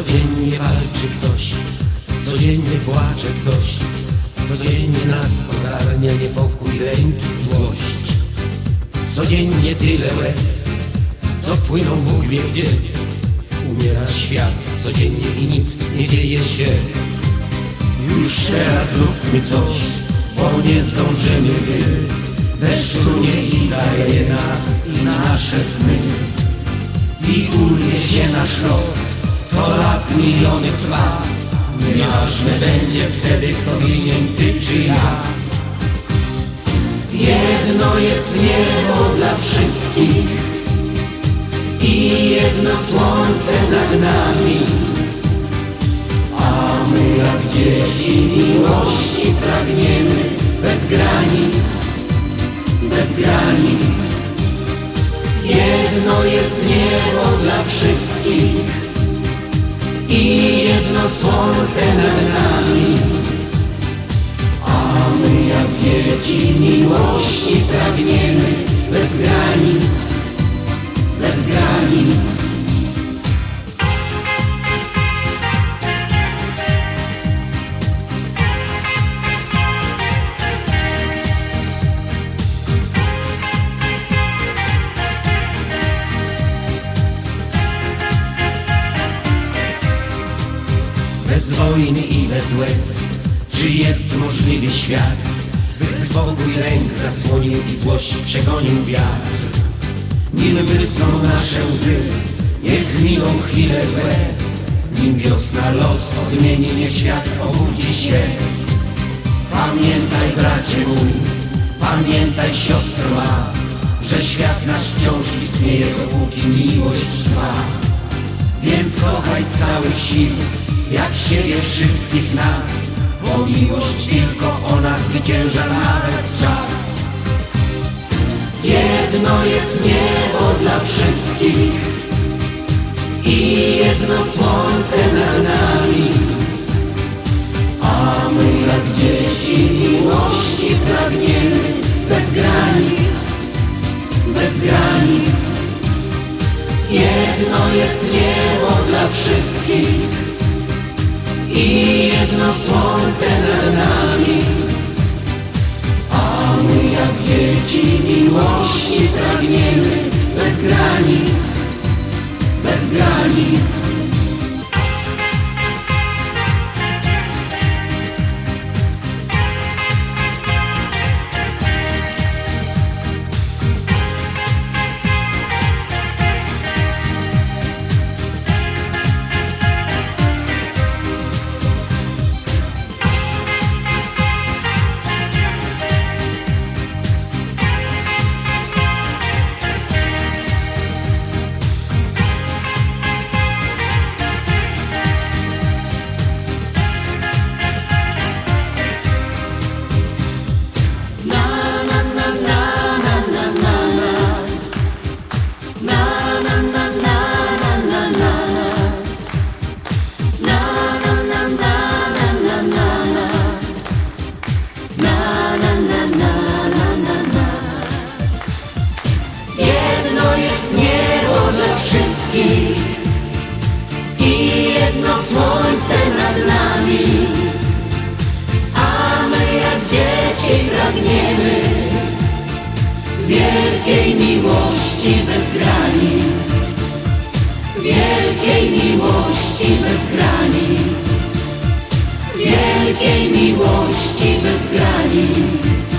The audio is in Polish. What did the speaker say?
Codziennie walczy ktoś, codziennie płacze ktoś, codziennie nas ogarnia niepokój, lęk i złość. Codziennie tyle łez, co płyną Bóg wie gdzie. Umiera świat codziennie i nic nie dzieje się. Już teraz zróbmy coś, bo nie zdążymy, gdy deszcz runie i zaleje nas i nasze sny. I urwie się nasz los, co lat miliony trwa. Nieważne będzie wtedy, kto winien, ty czy ja. Jedno jest niebo dla wszystkich i jedno słońce nad nami. A my jak dzieci miłości pragniemy bez granic, bez granic. Jedno jest niebo dla wszystkich i jedno słońce nad nami. A my jak dzieci miłości pragniemy Bez wojny i bez łez Czy jest możliwy świat? By spokój lęk zasłonił i złość przegonił wiatr? Nim wysną nasze łzy Niech miną chwile złe. Nim wiosna los odmieni Niech świat obudzi się. Pamiętaj bracie mój Pamiętaj siostro ma Że świat nasz wciąż istnieje Dopóki miłość trwa. Więc kochaj z całych sił, jak siebie wszystkich nas, bo miłość tylko ona zwycięża nawet czas. Jedno jest niebo dla wszystkich i jedno słońce nad nami. A my jak dzieci miłości pragniemy bez granic, bez granic. Jedno jest niebo dla wszystkich i jedno słońce nad nami. A my jak dzieci miłości pragniemy bez granic, bez granic. Wielkiej miłości bez granic. Wielkiej miłości bez granic. Wielkiej miłości bez granic.